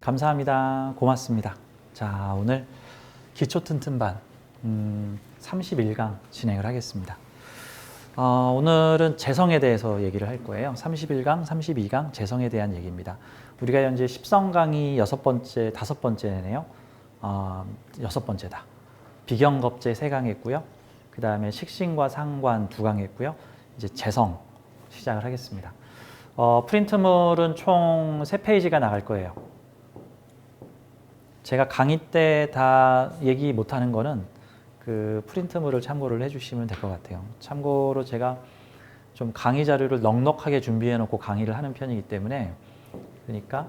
감사합니다. 고맙습니다. 자, 오늘 기초 튼튼반 음, 31강 진행을 하겠습니다. 어, 오늘은 재성에 대해서 얘기를 할 거예요. 31강, 32강 재성에 대한 얘기입니다. 우리가 현재 10성강이 여섯 번째, 다섯 번째네요. 어, 여섯 번째다. 비경겁제 세강 했고요. 그 다음에 식신과 상관 두 강 했고요. 이제 재성 시작을 하겠습니다. 어, 프린트물은 총세 페이지가 나갈 거예요. 제가 강의 때 다 얘기 못하는 거는 그 프린트물을 참고를 해주시면 될 것 같아요. 참고로 제가 좀 강의 자료를 넉넉하게 준비해 놓고 강의를 하는 편이기 때문에 그러니까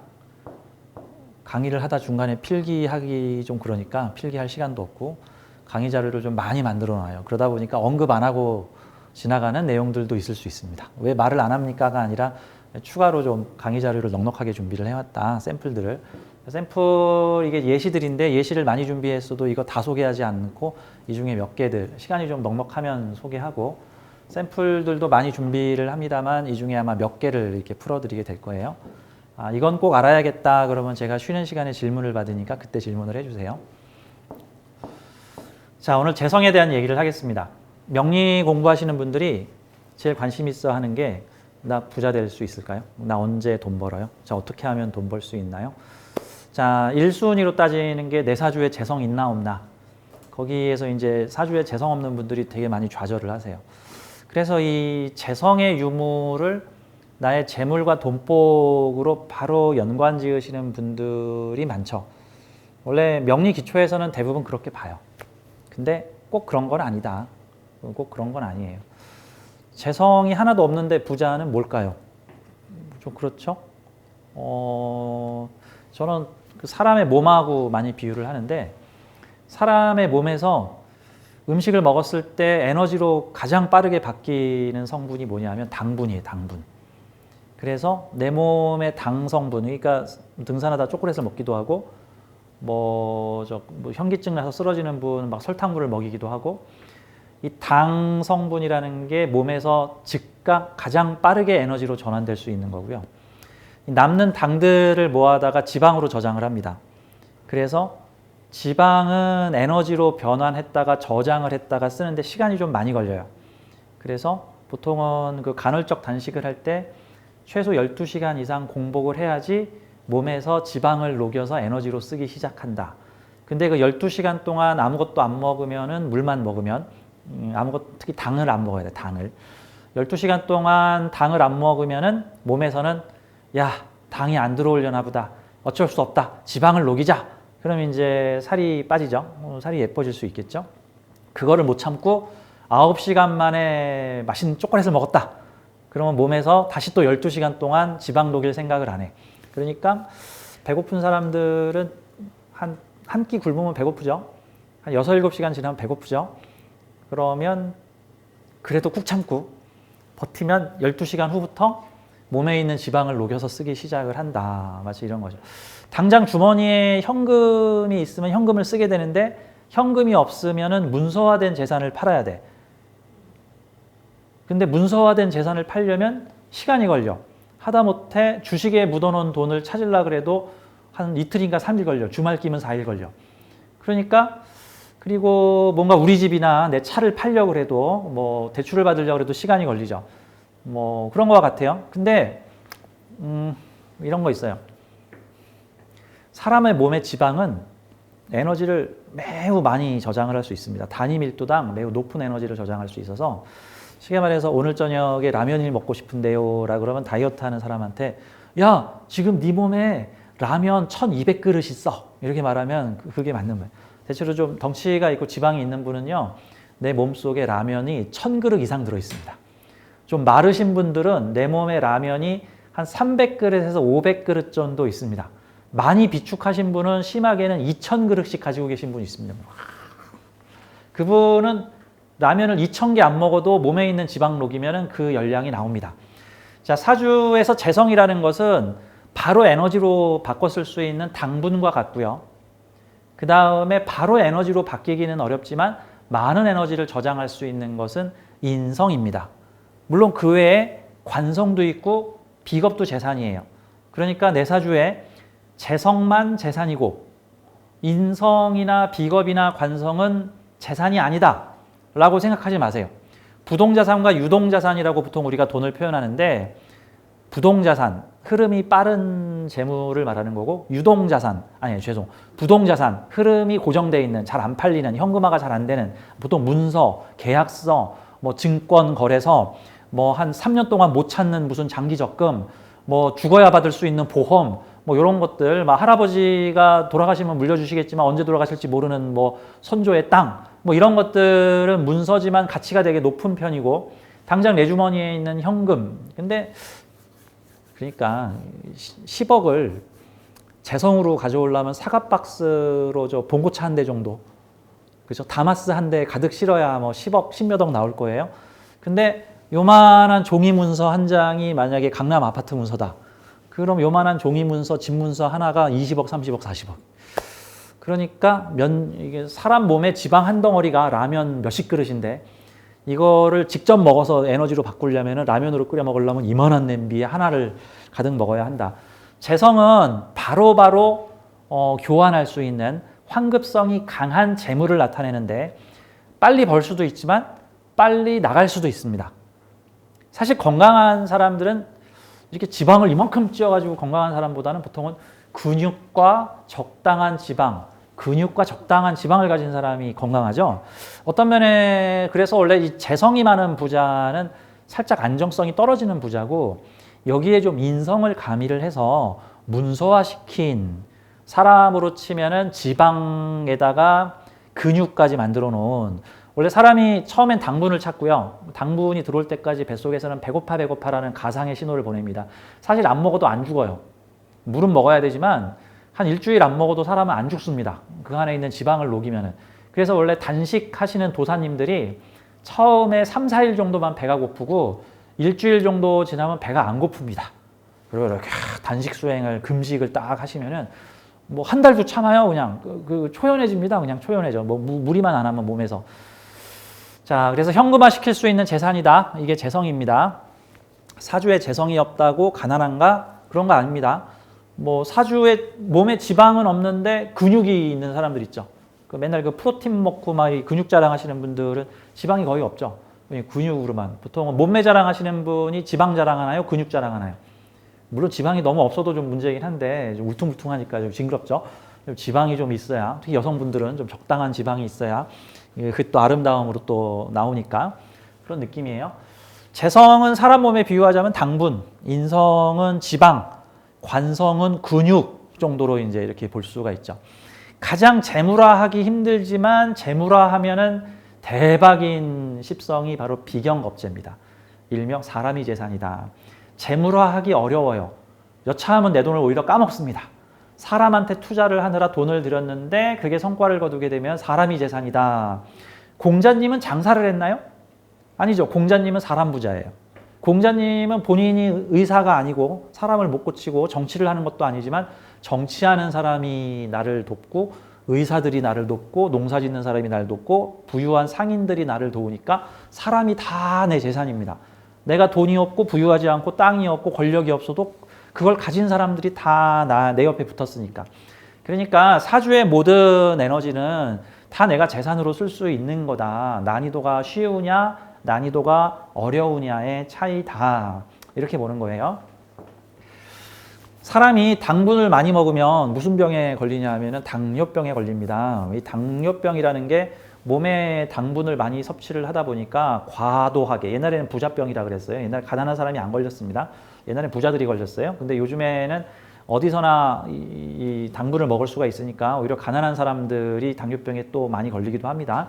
강의를 하다 중간에 필기하기 좀 그러니까 필기할 시간도 없고 강의 자료를 좀 많이 만들어 놔요. 그러다 보니까 언급 안 하고 지나가는 내용들도 있을 수 있습니다. 왜 말을 안 합니까가 아니라 추가로 좀 강의 자료를 넉넉하게 준비를 해왔다 샘플들을 샘플 이게 예시들인데 예시를 많이 준비했어도 이거 다 소개하지 않고 이 중에 몇 개들 시간이 좀 넉넉하면 소개하고 샘플들도 많이 준비를 합니다만 이 중에 아마 몇 개를 이렇게 풀어드리게 될 거예요. 아, 이건 꼭 알아야겠다 그러면 제가 쉬는 시간에 질문을 받으니까 그때 질문을 해주세요. 자 오늘 재성에 대한 얘기를 하겠습니다. 명리 공부하시는 분들이 제일 관심 있어 하는 게 나 부자 될 수 있을까요? 나 언제 돈 벌어요? 자 어떻게 하면 돈 벌 수 있나요? 자, 1순위로 따지는 게 내 사주에 재성 있나 없나. 거기에서 이제 사주에 재성 없는 분들이 되게 많이 좌절을 하세요. 그래서 이 재성의 유무를 나의 재물과 돈복으로 바로 연관 지으시는 분들이 많죠. 원래 명리 기초에서는 대부분 그렇게 봐요. 근데 꼭 그런 건 아니다. 꼭 그런 건 아니에요. 재성이 하나도 없는데 부자는 뭘까요? 좀 그렇죠? 어, 저는 그 사람의 몸하고 많이 비유를 하는데 사람의 몸에서 음식을 먹었을 때 에너지로 가장 빠르게 바뀌는 성분이 뭐냐면 당분이에요, 당분. 그래서 내 몸의 당 성분, 그러니까 등산하다 초콜릿을 먹기도 하고 뭐 저 뭐 현기증 나서 쓰러지는 분 막 설탕물을 먹이기도 하고 이 당 성분이라는 게 몸에서 즉각 가장 빠르게 에너지로 전환될 수 있는 거고요. 남는 당들을 모아다가 지방으로 저장을 합니다. 그래서 지방은 에너지로 변환했다가 저장을 했다가 쓰는데 시간이 좀 많이 걸려요. 그래서 보통은 그 간헐적 단식을 할 때 최소 12시간 이상 공복을 해야지 몸에서 지방을 녹여서 에너지로 쓰기 시작한다. 근데 그 12시간 동안 아무것도 안 먹으면은 물만 먹으면 음, 아무것 특히 당을 안 먹어야 돼. 당을. 12시간 동안 당을 안 먹으면은 몸에서는 야, 당이 안 들어오려나 보다. 어쩔 수 없다. 지방을 녹이자. 그러면 이제 살이 빠지죠. 어, 살이 예뻐질 수 있겠죠. 그거를 못 참고 9시간 만에 맛있는 초콜릿을 먹었다. 그러면 몸에서 다시 또 12시간 동안 지방 녹일 생각을 안 해. 그러니까 배고픈 사람들은 한, 한 끼 굶으면 배고프죠. 한 6, 7시간 지나면 배고프죠. 그러면 그래도 꾹 참고 버티면 12시간 후부터 몸에 있는 지방을 녹여서 쓰기 시작을 한다. 마치 이런 거죠. 당장 주머니에 현금이 있으면 현금을 쓰게 되는데 현금이 없으면은 문서화된 재산을 팔아야 돼. 근데 문서화된 재산을 팔려면 시간이 걸려. 하다못해 주식에 묻어놓은 돈을 찾으려 그래도 한 이틀인가 삼일 걸려. 주말 끼면 사일 걸려. 그러니까 그리고 뭔가 우리 집이나 내 차를 팔려고 해도 뭐 대출을 받으려고 해도 시간이 걸리죠. 뭐 그런 것 같아요. 근데 음, 이런 거 있어요. 사람의 몸의 지방은 에너지를 매우 많이 저장을 할 수 있습니다. 단위 밀도당 매우 높은 에너지를 저장할 수 있어서 쉽게 말해서 오늘 저녁에 라면을 먹고 싶은데요. 라 그러면 다이어트 하는 사람한테 야, 지금 네 몸에 라면 1200그릇 있어. 이렇게 말하면 그- 그게 맞는 거예요. 대체로 좀 덩치가 있고 지방이 있는 분은요. 내 몸속에 라면이 1000그릇 이상 들어 있습니다. 좀 마르신 분들은 내 몸에 라면이 한 300그릇에서 500그릇 정도 있습니다. 많이 비축하신 분은 심하게는 2000그릇씩 가지고 계신 분이 있습니다. 그분은 라면을 2000개 안 먹어도 몸에 있는 지방 녹이면 그 열량이 나옵니다. 자, 사주에서 재성이라는 것은 바로 에너지로 쓸수 있는 당분과 같고요. 그 다음에 바로 에너지로 바뀌기는 어렵지만 많은 에너지를 저장할 수 있는 것은 인성입니다. 물론 그 외에 관성도 있고 비겁도 재산이에요. 그러니까 내 사주에 재성만 재산이고 인성이나 비겁이나 관성은 재산이 아니다. 라고 생각하지 마세요. 부동자산과 유동자산이라고 보통 우리가 돈을 표현하는데 부동자산, 흐름이 빠른 재물을 말하는 거고 유동자산, 아니 죄송, 부동자산, 흐름이 고정돼 있는 잘 안 팔리는 현금화가 잘 안 되는 보통 문서, 계약서, 뭐 증권 거래서 뭐 한 3년 동안 못 찾는 무슨 장기 적금, 뭐 죽어야 받을 수 있는 보험, 뭐 이런 것들, 막 할아버지가 돌아가시면 물려주시겠지만 언제 돌아가실지 모르는 뭐 선조의 땅, 뭐 이런 것들은 문서지만 가치가 되게 높은 편이고 당장 내 주머니에 있는 현금. 근데 그러니까 10억을 재성으로 가져오려면 사과 박스로 저 봉고차 한 대 정도. 그죠? 다마스 한 대 가득 실어야 뭐 10억, 10몇억 나올 거예요. 근데 요만한 종이 문서 한 장이 만약에 강남 아파트 문서다. 그럼 요만한 종이 문서, 집 문서 하나가 20억, 30억, 40억. 그러니까 면 이게 사람 몸에 지방 한 덩어리가 라면 몇십 그릇인데 이거를 직접 먹어서 에너지로 바꾸려면 라면으로 끓여 먹으려면 이만한 냄비에 하나를 가득 먹어야 한다. 재성은 바로 바로 어, 교환할 수 있는 환급성이 강한 재물을 나타내는데 빨리 벌 수도 있지만 빨리 나갈 수도 있습니다. 사실 건강한 사람들은 이렇게 지방을 이만큼 찌어가지고 건강한 사람보다는 보통은 근육과 적당한 지방, 근육과 적당한 지방을 가진 사람이 건강하죠. 어떤 면에 그래서 원래 이 재성이 많은 부자는 살짝 안정성이 떨어지는 부자고 여기에 좀 인성을 가미를 해서 문서화시킨 사람으로 치면은 지방에다가 근육까지 만들어 놓은 원래 사람이 처음엔 당분을 찾고요. 당분이 들어올 때까지 뱃속에서는 배고파 배고파라는 가상의 신호를 보냅니다. 사실 안 먹어도 안 죽어요. 물은 먹어야 되지만 한 일주일 안 먹어도 사람은 안 죽습니다. 그 안에 있는 지방을 녹이면은. 그래서 원래 단식 하시는 도사님들이 처음에 3, 4일 정도만 배가 고프고 일주일 정도 지나면 배가 안 고픕니다. 그리고 이렇게 단식 수행을 금식을 딱 하시면은 뭐 한 달도 참아요. 그냥 그, 그 초연해집니다. 그냥 초연해져. 뭐 무, 무리만 안 하면 몸에서. 자, 그래서 현금화 시킬 수 있는 재산이다. 이게 재성입니다. 사주에 재성이 없다고 가난한가? 그런 거 아닙니다. 뭐 사주에 몸에 지방은 없는데 근육이 있는 사람들 있죠. 그 맨날 그 프로틴 먹고 막 근육 자랑하시는 분들은 지방이 거의 없죠. 근육으로만. 보통은 몸매 자랑하시는 분이 지방 자랑하나요? 근육 자랑하나요? 물론 지방이 너무 없어도 좀 문제이긴 한데 좀 울퉁불퉁하니까 좀 징그럽죠. 지방이 좀 있어야 특히 여성분들은 좀 적당한 지방이 있어야 그 또 아름다움으로 또 나오니까 그런 느낌이에요. 재성은 사람 몸에 비유하자면 당분, 인성은 지방, 관성은 근육 정도로 이제 이렇게 볼 수가 있죠. 가장 재물화하기 힘들지만 재물화하면은 대박인 십성이 바로 비경겁제입니다. 일명 사람이 재산이다. 재물화하기 어려워요. 여차하면 내 돈을 오히려 까먹습니다. 사람한테 투자를 하느라 돈을 들였는데 그게 성과를 거두게 되면 사람이 재산이다. 공자님은 장사를 했나요? 아니죠. 공자님은 사람 부자예요. 공자님은 본인이 의사가 아니고 사람을 못 고치고 정치를 하는 것도 아니지만 정치하는 사람이 나를 돕고 의사들이 나를 돕고 농사 짓는 사람이 나를 돕고 부유한 상인들이 나를 도우니까 사람이 다 내 재산입니다. 내가 돈이 없고 부유하지 않고 땅이 없고 권력이 없어도 그걸 가진 사람들이 다 나 내 옆에 붙었으니까. 그러니까 사주의 모든 에너지는 다 내가 재산으로 쓸 수 있는 거다. 난이도가 쉬우냐, 난이도가 어려우냐의 차이다. 이렇게 보는 거예요. 사람이 당분을 많이 먹으면 무슨 병에 걸리냐 하면 당뇨병에 걸립니다. 이 당뇨병이라는 게 몸에 당분을 많이 섭취를 하다 보니까 과도하게 옛날에는 부자병이라 그랬어요. 옛날 가난한 사람이 안 걸렸습니다. 옛날에 부자들이 걸렸어요. 근데 요즘에는 어디서나 이, 이 당분을 먹을 수가 있으니까 오히려 가난한 사람들이 당뇨병에 또 많이 걸리기도 합니다.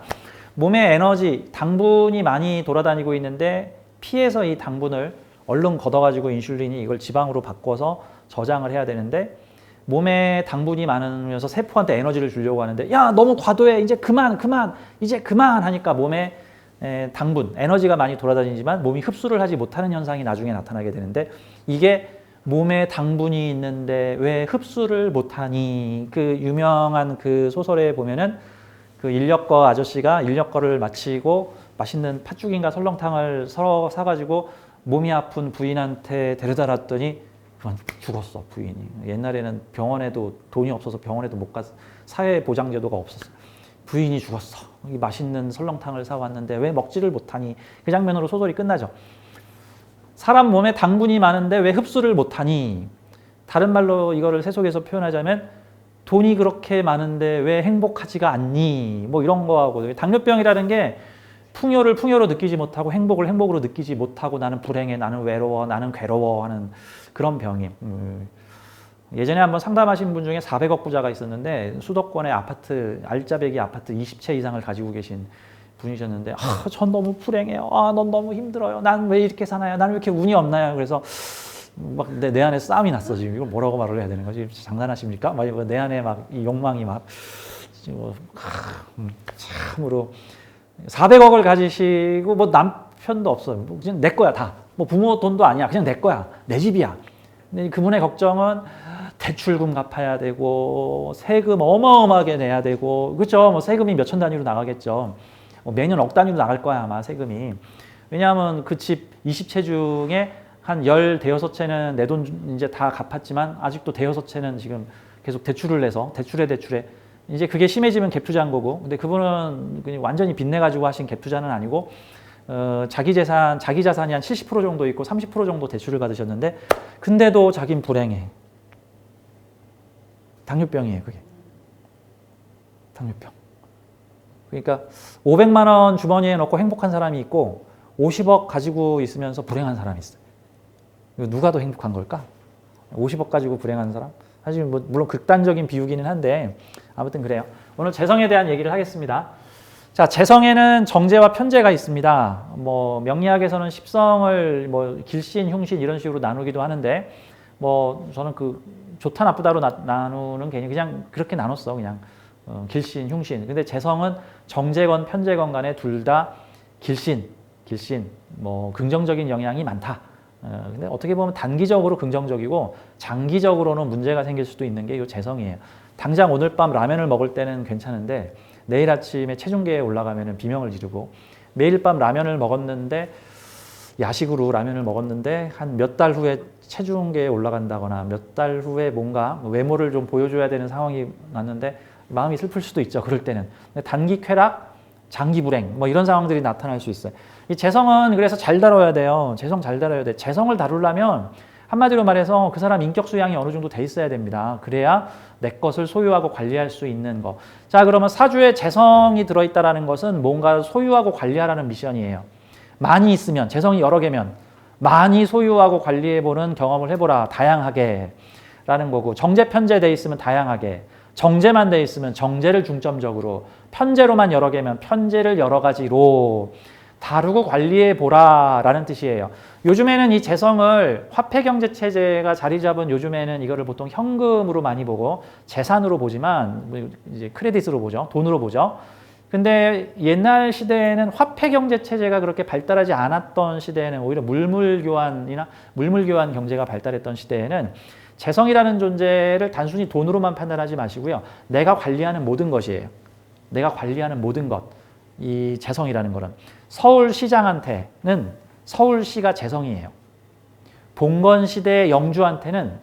몸에 에너지, 당분이 많이 돌아다니고 있는데 피해서 이 당분을 얼른 걷어가지고 인슐린이 이걸 지방으로 바꿔서 저장을 해야 되는데 몸에 당분이 많으면서 세포한테 에너지를 주려고 하는데 야 너무 과도해. 이제 그만 그만. 이제 그만. 하니까 몸에 에, 당분 에너지가 많이 돌아다니지만 몸이 흡수를 하지 못하는 현상이 나중에 나타나게 되는데 이게 몸에 당분이 있는데 왜 흡수를 못하니? 그 유명한 그 소설에 보면은 그 인력거 아저씨가 인력거를 마치고 맛있는 팥죽인가 설렁탕을 서 사가지고 몸이 아픈 부인한테 데려다 놨더니 그만 죽었어 부인이. 옛날에는 병원에도 돈이 없어서 병원에도 못 갔어. 사회 보장 제도가 없었어. 부인이 죽었어. 이 맛있는 설렁탕을 사왔는데 왜 먹지를 못하니? 그 장면으로 소설이 끝나죠. 사람 몸에 당분이 많은데 왜 흡수를 못하니? 다른 말로 이거를 세속에서 표현하자면 돈이 그렇게 많은데 왜 행복하지가 않니? 뭐 이런 거하고 당뇨병이라는 게 풍요를 풍요로 느끼지 못하고 행복을 행복으로 느끼지 못하고 나는 불행해, 나는 외로워, 나는 괴로워 하는 그런 병이. 음. 예전에 한번 상담하신 분 중에 400억 부자가 있었는데 수도권의 아파트 알짜배기 아파트 20채 이상을 가지고 계신 분이셨는데 아, 전 너무 불행해요. 아, 넌 너무 힘들어요. 난 왜 이렇게 사나요? 난 왜 이렇게 운이 없나요? 그래서 막내 내 안에 싸움이 났어 지금 이걸 뭐라고 말을 해야 되는 거지? 장난하십니까? 막 이거 내 안에 막 이 욕망이 막 뭐, 아, 음, 참으로 400억을 가지시고 뭐 남편도 없어요. 뭐 그냥 내 거야 다. 뭐 부모 돈도 아니야. 그냥 내 거야. 내 집이야. 근데 그분의 걱정은 대출금 갚아야 되고 세금 어마어마하게 내야 되고 그렇죠. 뭐 세금이 몇 천 단위로 나가겠죠. 뭐 매년 억 단위로 나갈 거야 아마 세금이. 왜냐하면 그 집 20채 중에 한 열 대여섯 채는 내 돈 이제 다 갚았지만 아직도 대여섯 채는 지금 계속 대출을 내서 대출에 대출에. 이제 그게 심해지면 갭 투자한 거고. 근데 그분은 그냥 완전히 빚내 가지고 하신 갭 투자는 아니고 어, 자기 재산 자기 자산이 한 70% 정도 있고 30% 정도 대출을 받으셨는데 근데도 자긴 불행해. 당뇨병이에요 그게. 당뇨병. 그러니까 500만 원 주머니에 넣고 행복한 사람이 있고 50억 가지고 있으면서 불행한 사람이 있어요 이거 누가 더 행복한 걸까 50억 가지고 불행한 사람 사실 뭐 물론 극단적인 비유기는 한데 아무튼 그래요. 오늘 재성에 대한 얘기를 하겠습니다. 자, 재성에는 정제와 편제가 있습니다. 뭐 명리학에서는 십성을 뭐 길신, 흉신 이런 식으로 나누기도 하는데 뭐 저는 그 좋다 나쁘다로 나, 누는 개념 그냥 그렇게 나눴어. 그냥 어, 길신, 흉신. 근데 재성은 정제건 편제건 간에 둘 다 길신, 길신 뭐 긍정적인 영향이 많다. 어, 근데 어떻게 보면 단기적으로 긍정적이고 장기적으로는 문제가 생길 수도 있는 게 이 재성이에요. 당장 오늘 밤 라면을 먹을 때는 괜찮은데 내일 아침에 체중계에 올라가면 비명을 지르고 매일 밤 라면을 먹었는데 야식으로 라면을 먹었는데 한 몇 달 후에 체중계에 올라간다거나 몇 달 후에 뭔가 외모를 좀 보여줘야 되는 상황이 났는데 마음이 슬플 수도 있죠. 그럴 때는 단기 쾌락, 장기 불행 뭐 이런 상황들이 나타날 수 있어요. 이 재성은 그래서 잘 다뤄야 돼요. 재성 잘 다뤄야 돼. 재성을 다루려면 한마디로 말해서 그 사람 인격 수양이 어느 정도 돼 있어야 됩니다. 그래야 내 것을 소유하고 관리할 수 있는 거. 자, 그러면 사주에 재성이 들어있다라는 것은 뭔가 소유하고 관리하라는 미션이에요. 많이 있으면, 재성이 여러 개면, 많이 소유하고 관리해보는 경험을 해보라. 다양하게. 라는 거고, 정제, 편제 돼 있으면 다양하게. 정제만 돼 있으면 정제를 중점적으로, 편제로만 여러 개면 편제를 여러 가지로 다루고 관리해 보라라는 뜻이에요. 요즘에는 이 재성을 화폐 경제 체제가 자리 잡은 요즘에는 이거를 보통 현금으로 많이 보고 재산으로 보지만 뭐 이제 크레딧으로 보죠. 돈으로 보죠. 근데 옛날 시대에는 화폐 경제 체제가 그렇게 발달하지 않았던 시대에는 오히려 물물 교환이나 물물 교환 경제가 발달했던 시대에는 재성이라는 존재를 단순히 돈으로만 판단하지 마시고요. 내가 관리하는 모든 것이에요. 내가 관리하는 모든 것. 이 재성이라는 거는 서울시장한테는 서울시가 재성이에요. 봉건 시대 영주한테는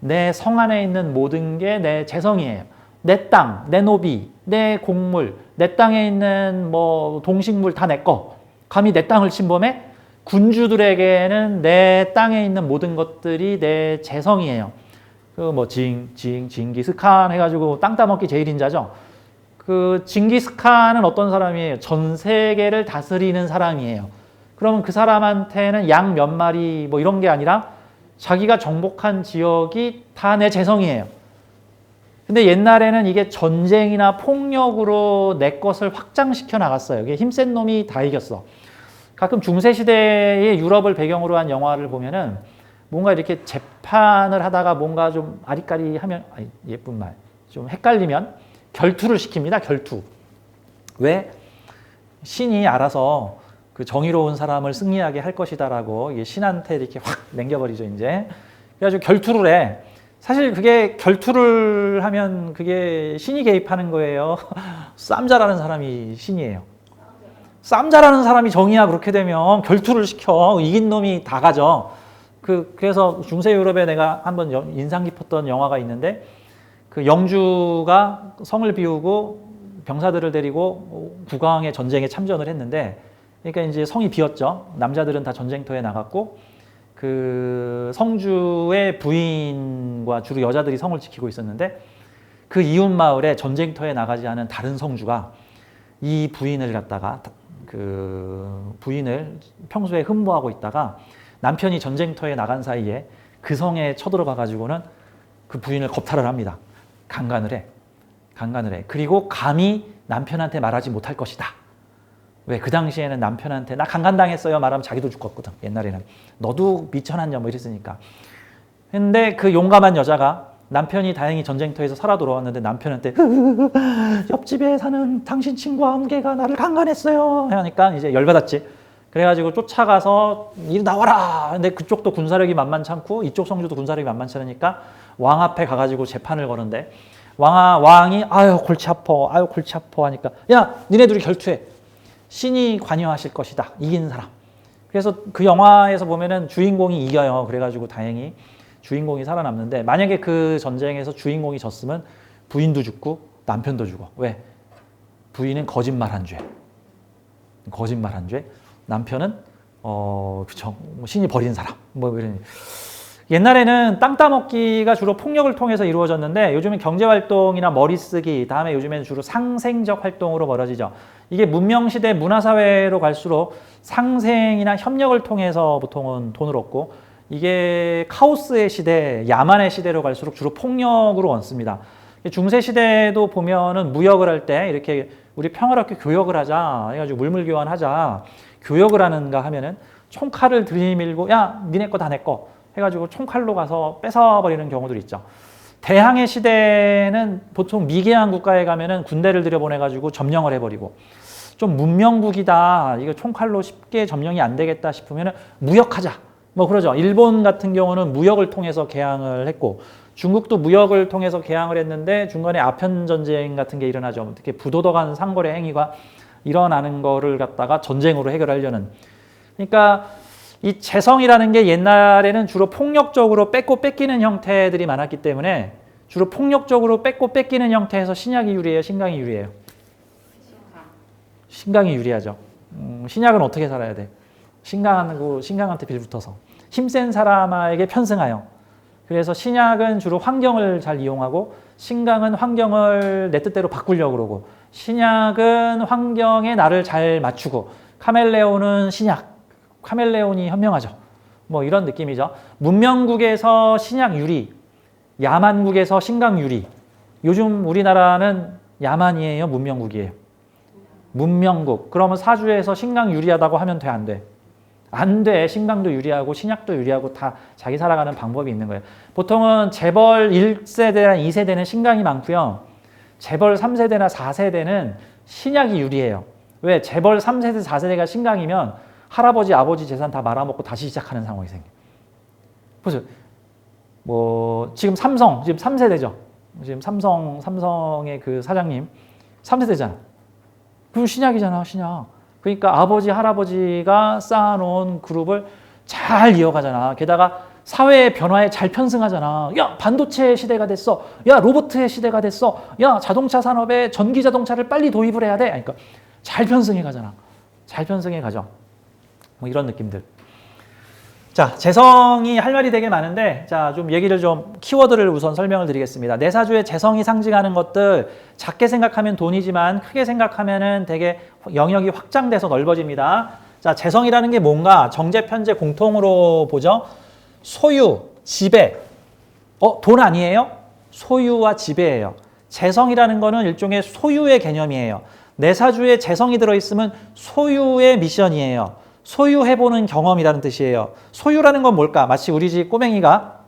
내 성 안에 있는 모든 게 내 재성이에요. 내 땅, 내 노비, 내 곡물, 내 땅에 있는 뭐 동식물 다 내 거. 감히 내 땅을 침범해? 군주들에게는 내 땅에 있는 모든 것들이 내 재성이에요. 그 뭐 징, 징, 징기스칸 해가지고 땅 따먹기 제일인자죠. 그 징기스칸은 어떤 사람이에요? 전 세계를 다스리는 사람이에요. 그러면 그 사람한테는 양 몇 마리 뭐 이런 게 아니라 자기가 정복한 지역이 다 내 재성이에요. 근데 옛날에는 이게 전쟁이나 폭력으로 내 것을 확장시켜 나갔어요. 이게 힘센 놈이 다 이겼어. 가끔 중세 시대의 유럽을 배경으로 한 영화를 보면은 뭔가 이렇게 재판을 하다가 뭔가 좀 아리까리 하면 아니, 예쁜 말 좀 헷갈리면 결투를 시킵니다. 결투. 왜? 신이 알아서 그 정의로운 사람을 승리하게 할 것이다라고 신한테 이렇게 확 남겨버리죠 이제. 그래가지고 결투를 해. 사실 그게 결투를 하면 그게 신이 개입하는 거예요. 쌈 잘하는 사람이 신이에요. 쌈 잘하는 사람이 정이야 그렇게 되면 결투를 시켜 이긴 놈이 다 가져. 그 그래서 중세 유럽에 내가 한번 여- 인상 깊었던 영화가 있는데 그 영주가 성을 비우고 병사들을 데리고 국왕의 전쟁에 참전을 했는데 그러니까 이제 성이 비었죠. 남자들은 다 전쟁터에 나갔고 그 성주의 부인과 주로 여자들이 성을 지키고 있었는데 그 이웃 마을에 전쟁터에 나가지 않은 다른 성주가 이 부인을 갖다가 그 부인을 평소에 흠모하고 있다가 남편이 전쟁터에 나간 사이에 그 성에 쳐들어가 가지고는 그 부인을 겁탈을 합니다. 강간을 해. 강간을 해. 그리고 감히 남편한테 말하지 못할 것이다. 왜? 그 당시에는 남편한테 나 강간당했어요 말하면 자기도 죽었거든. 옛날에는. 너도 미천한 년뭐 이랬으니까. 근데 그 용감한 여자가 남편이 다행히 전쟁터에서 살아 돌아왔는데 남편한테 옆집에 사는 당신 친구 아무개가 나를 강간했어요 하니까 이제 열받았지. 그래가지고 쫓아가서 이리 나와라. 근데 그쪽도 군사력이 만만찮고 이쪽 성주도 군사력이 만만치 않으니까 왕 앞에 가가지고 재판을 거는데 왕아 왕이 아유 골치 아파 아유 골치 아파 하니까 야 니네 둘이 결투해 신이 관여하실 것이다 이긴 사람. 그래서 그 영화에서 보면은 주인공이 이겨요. 그래가지고 다행히 주인공이 살아남는데 만약에 그 전쟁에서 주인공이 졌으면 부인도 죽고 남편도 죽어. 왜? 부인은 거짓말한 죄. 거짓말한 죄. 남편은 어 그쵸 뭐 신이 버린 사람 뭐 이런 옛날에는 땅 따먹기가 주로 폭력을 통해서 이루어졌는데 요즘은 경제 활동이나 머리 쓰기 다음에 요즘에는 주로 상생적 활동으로 벌어지죠. 이게 문명 시대 문화 사회로 갈수록 상생이나 협력을 통해서 보통은 돈을 얻고 이게 카오스의 시대, 야만의 시대로 갈수록 주로 폭력으로 얻습니다. 중세 시대도 보면은 무역을 할 때 이렇게 우리 평화롭게 교역을 하자 해가지고 물물 교환하자 교역을 하는가 하면은 총칼을 들이밀고 야 니네 거 다 내 거 해가지고 총칼로 가서 뺏어버리는 경우들이 있죠. 대항해 시대는 보통 미개한 국가에 가면은 군대를 들여보내가지고 점령을 해버리고 좀 문명국이다 이거 총칼로 쉽게 점령이 안 되겠다 싶으면은 무역하자 뭐 그러죠. 일본 같은 경우는 무역을 통해서 개항을 했고 중국도 무역을 통해서 개항을 했는데 중간에 아편 전쟁 같은 게 일어나죠. 특히 부도덕 간 상거래 행위가 일어나는 거를 갖다가 전쟁으로 해결하려는. 그러니까 이 재성이라는 게 옛날에는 주로 폭력적으로 뺏고 뺏기는 형태들이 많았기 때문에 주로 폭력적으로 뺏고 뺏기는 형태에서 신약이 유리해요, 신강이 유리해요. 신강이 유리하죠. 음, 신약은 어떻게 살아야 돼? 신강하고 신강한테 빌붙어서 힘센 사람에게 편승하여. 그래서 신약은 주로 환경을 잘 이용하고 신강은 환경을 내 뜻대로 바꾸려고 그러고 신약은 환경에 나를 잘 맞추고 카멜레온은 신약, 카멜레온이 현명하죠. 뭐 이런 느낌이죠. 문명국에서 신약 유리, 야만국에서 신강 유리. 요즘 우리나라는 야만이에요, 문명국이에요. 문명국. 그러면 사주에서 신강 유리하다고 하면 돼, 안 돼? 안 돼. 신강도 유리하고 신약도 유리하고 다 자기 살아가는 방법이 있는 거예요. 보통은 재벌 1세대나 2세대는 신강이 많고요. 재벌 3세대나 4세대는 신약이 유리해요. 왜? 재벌 3세대, 4세대가 신강이면 할아버지, 아버지 재산 다 말아먹고 다시 시작하는 상황이 생겨요. 보세요. 뭐, 지금 삼성, 지금 3세대죠. 지금 삼성, 삼성의 그 사장님, 3세대잖아. 그 신약이잖아, 신약. 그러니까 아버지, 할아버지가 쌓아놓은 그룹을 잘 이어가잖아. 게다가 사회의 변화에 잘 편승하잖아. 야, 반도체 시대가 됐어. 야, 로봇의 시대가 됐어. 야, 자동차 산업에 전기 자동차를 빨리 도입을 해야 돼. 그러니까 잘 편승해 가잖아. 잘 편승해 가죠. 뭐 이런 느낌들. 자, 재성이 할 말이 되게 많은데, 자, 좀 얘기를 좀, 키워드를 우선 설명을 드리겠습니다. 내 사주에 재성이 상징하는 것들, 작게 생각하면 돈이지만, 크게 생각하면은 되게 영역이 확장돼서 넓어집니다. 자, 재성이라는 게 뭔가, 정제, 편제 공통으로 보죠. 소유, 지배. 어, 돈 아니에요? 소유와 지배예요. 재성이라는 거는 일종의 소유의 개념이에요. 내 사주에 재성이 들어있으면 소유의 미션이에요. 소유해보는 경험이라는 뜻이에요. 소유라는 건 뭘까? 마치 우리 집 꼬맹이가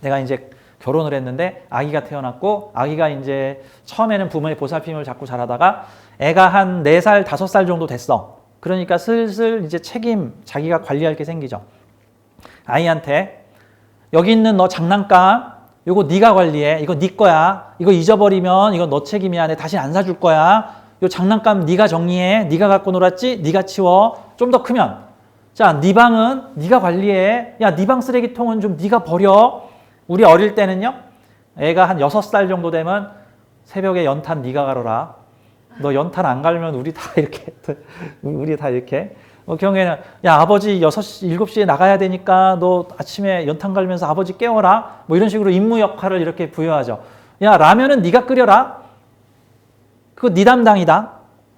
내가 이제 결혼을 했는데 아기가 태어났고 아기가 이제 처음에는 부모의 보살핌을 잡고 자라다가 애가 한 4살, 5살 정도 됐어. 그러니까 슬슬 이제 책임, 자기가 관리할 게 생기죠. 아이한테 여기 있는 너 장난감 요거 네가 관리해. 이거 네 거야. 이거 잊어버리면 이거 너 책임이야. 내 다시 안 사줄 거야. 요 장난감 네가 정리해. 네가 갖고 놀았지? 네가 치워. 좀 더 크면 자, 네 방은 네가 관리해. 야, 네 방 쓰레기통은 좀 네가 버려. 우리 어릴 때는요. 애가 한 여섯 살 정도 되면 새벽에 연탄 네가 가러라. 너 연탄 안 갈면 우리 다 이렇게 우리 다 이렇게 어, 경우에는 야 아버지 6시 7시에 나가야 되니까 너 아침에 연탄 갈면서 아버지 깨워라 뭐 이런 식으로 임무 역할을 이렇게 부여하죠 야 라면은 네가 끓여라 그거 네 담당이다.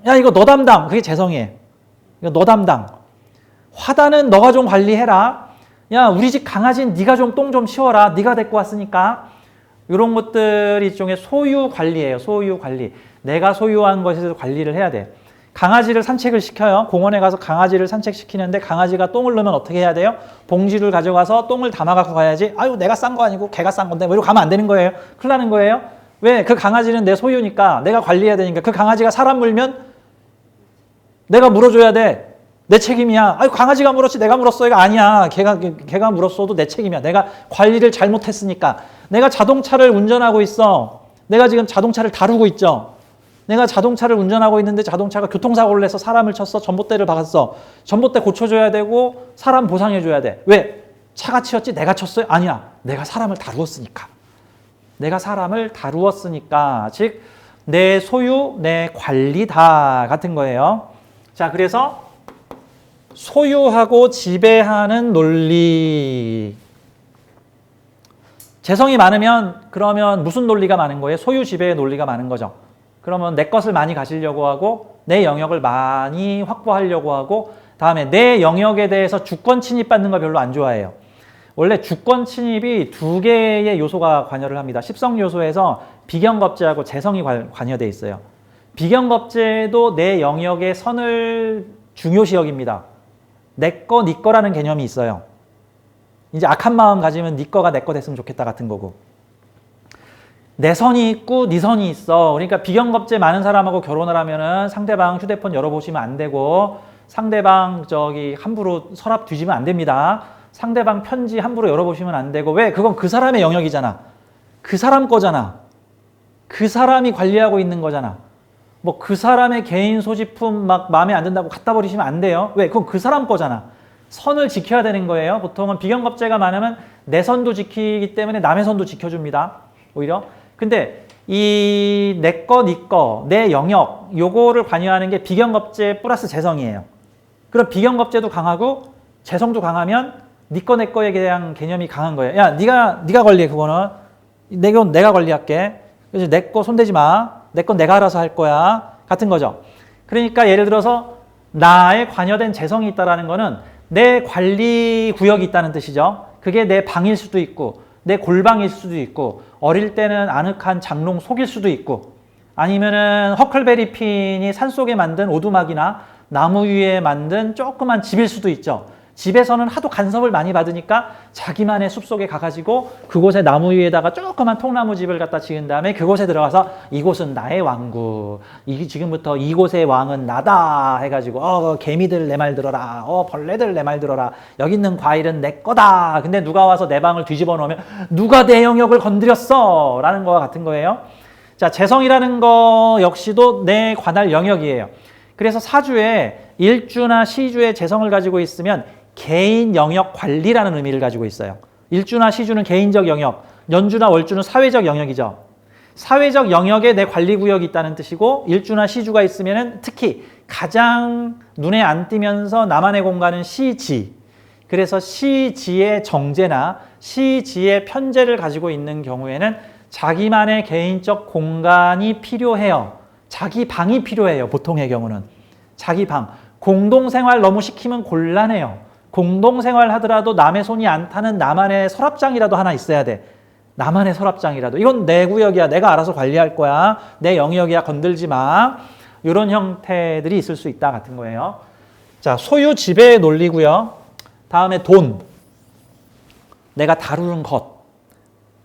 야 이거 너 담당. 그게 재성이에요. 이거 너 담당. 화단은 너가 좀 관리해라. 야 우리 집 강아지는 네가 좀 똥 좀 치워라. 네가 데리고 왔으니까. 이런 것들이 일종의 소유 관리예요. 소유 관리. 내가 소유한 것에서 관리를 해야 돼. 강아지를 산책을 시켜요. 공원에 가서 강아지를 산책시키는데 강아지가 똥을 넣으면 어떻게 해야 돼요? 봉지를 가져가서 똥을 담아 갖고 가야지. 아유, 내가 싼 거 아니고 걔가 싼 건데. 뭐 이러고 가면 안 되는 거예요. 큰일 나는 거예요. 왜? 그 강아지는 내 소유니까 내가 관리해야 되니까 그 강아지가 사람 물면 내가 물어줘야 돼. 내 책임이야. 아유, 강아지가 물었지 내가 물었어. 이거 아니야. 걔가 걔가 물었어도 내 책임이야. 내가 관리를 잘못했으니까. 내가 자동차를 운전하고 있어. 내가 지금 자동차를 다루고 있죠. 내가 자동차를 운전하고 있는데 자동차가 교통사고를 내서 사람을 쳤어. 전봇대를 박았어. 전봇대 고쳐줘야 되고 사람 보상해줘야 돼. 왜? 차가 치였지 내가 쳤어요? 아니야. 내가 사람을 다루었으니까. 내가 사람을 다루었으니까. 즉, 내 소유, 내 관리다 같은 거예요. 자, 그래서 소유하고 지배하는 논리. 재성이 많으면 그러면 무슨 논리가 많은 거예요? 소유 지배의 논리가 많은 거죠. 그러면 내 것을 많이 가지려고 하고 내 영역을 많이 확보하려고 하고 다음에 내 영역에 대해서 주권 침입받는 거 별로 안 좋아해요. 원래 주권 침입이 두 개의 요소가 관여를 합니다. 십성 요소에서 비경겁제하고 재성이 관여돼 있어요. 비경겁제도 내 영역의 선을 중요시 여깁니다. 내 거, 네 거라는 개념이 있어요. 이제 악한 마음 가지면 네 거가 내 거 됐으면 좋겠다 같은 거고. 내 선이 있고 네 선이 있어. 그러니까 비경겁제 많은 사람하고 결혼을 하면은 상대방 휴대폰 열어보시면 안 되고 상대방 저기 함부로 서랍 뒤지면 안 됩니다. 상대방 편지 함부로 열어보시면 안 되고 왜? 그건 그 사람의 영역이잖아. 그 사람 거잖아. 그 사람이 관리하고 있는 거잖아. 뭐 그 사람의 개인 소지품 막 마음에 안 든다고 갖다 버리시면 안 돼요. 왜? 그건 그 사람 거잖아. 선을 지켜야 되는 거예요. 보통은 비경겁제가 많으면 내 선도 지키기 때문에 남의 선도 지켜줍니다. 오히려. 근데 이 내 거, 네 거, 내 영역 요거를 관여하는 게 비경겁제 플러스 재성이에요. 그럼 비경겁제도 강하고 재성도 강하면 네 거, 내 거에 대한 개념이 강한 거예요. 야, 네가 네가 관리해 그거는. 내건 내가 관리할게. 그래서 내 거 손대지 마. 내 건 내가 알아서 할 거야. 같은 거죠. 그러니까 예를 들어서 나의 관여된 재성이 있다라는 거는 내 관리 구역이 있다는 뜻이죠. 그게 내 방일 수도 있고 내 골방일 수도 있고 어릴 때는 아늑한 장롱 속일 수도 있고 아니면은 허클베리 핀이 산속에 만든 오두막이나 나무 위에 만든 조그만 집일 수도 있죠. 집에서는 하도 간섭을 많이 받으니까 자기만의 숲속에 가가지고 그곳에 나무 위에다가 조그만 통나무 집을 갖다 지은 다음에 그곳에 들어가서 이곳은 나의 왕국. 이, 지금부터 이곳의 왕은 나다 해가지고 어 개미들 내 말 들어라. 어 벌레들 내 말 들어라. 여기 있는 과일은 내 거다. 근데 누가 와서 내 방을 뒤집어 놓으면 누가 내 영역을 건드렸어? 라는 거와 같은 거예요. 자, 재성이라는 거 역시도 내 관할 영역이에요. 그래서 사주에 일주나 시주의 재성을 가지고 있으면 개인 영역 관리라는 의미를 가지고 있어요. 일주나 시주는 개인적 영역, 연주나 월주는 사회적 영역이죠. 사회적 영역에 내 관리 구역이 있다는 뜻이고 일주나 시주가 있으면 특히 가장 눈에 안 띄면서 나만의 공간은 시지. 그래서 시지의 정제나 시지의 편제를 가지고 있는 경우에는 자기만의 개인적 공간이 필요해요. 자기 방이 필요해요. 보통의 경우는. 자기 방. 공동생활 너무 시키면 곤란해요. 공동생활 하더라도 남의 손이 안 타는 나만의 서랍장이라도 하나 있어야 돼. 나만의 서랍장이라도. 이건 내 구역이야. 내가 알아서 관리할 거야. 내 영역이야. 건들지 마. 이런 형태들이 있을 수 있다 같은 거예요. 자, 소유 지배의 논리고요. 다음에 돈. 내가 다루는 것.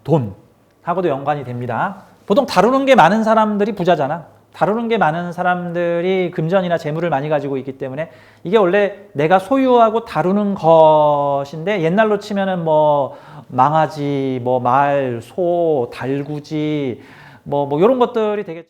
돈. 하고도 연관이 됩니다. 보통 다루는 게 많은 사람들이 부자잖아. 다루는 게 많은 사람들이 금전이나 재물을 많이 가지고 있기 때문에 이게 원래 내가 소유하고 다루는 것인데 옛날로 치면은 뭐 망아지, 뭐 말, 소, 달구지, 뭐 뭐 이런 것들이 되겠죠.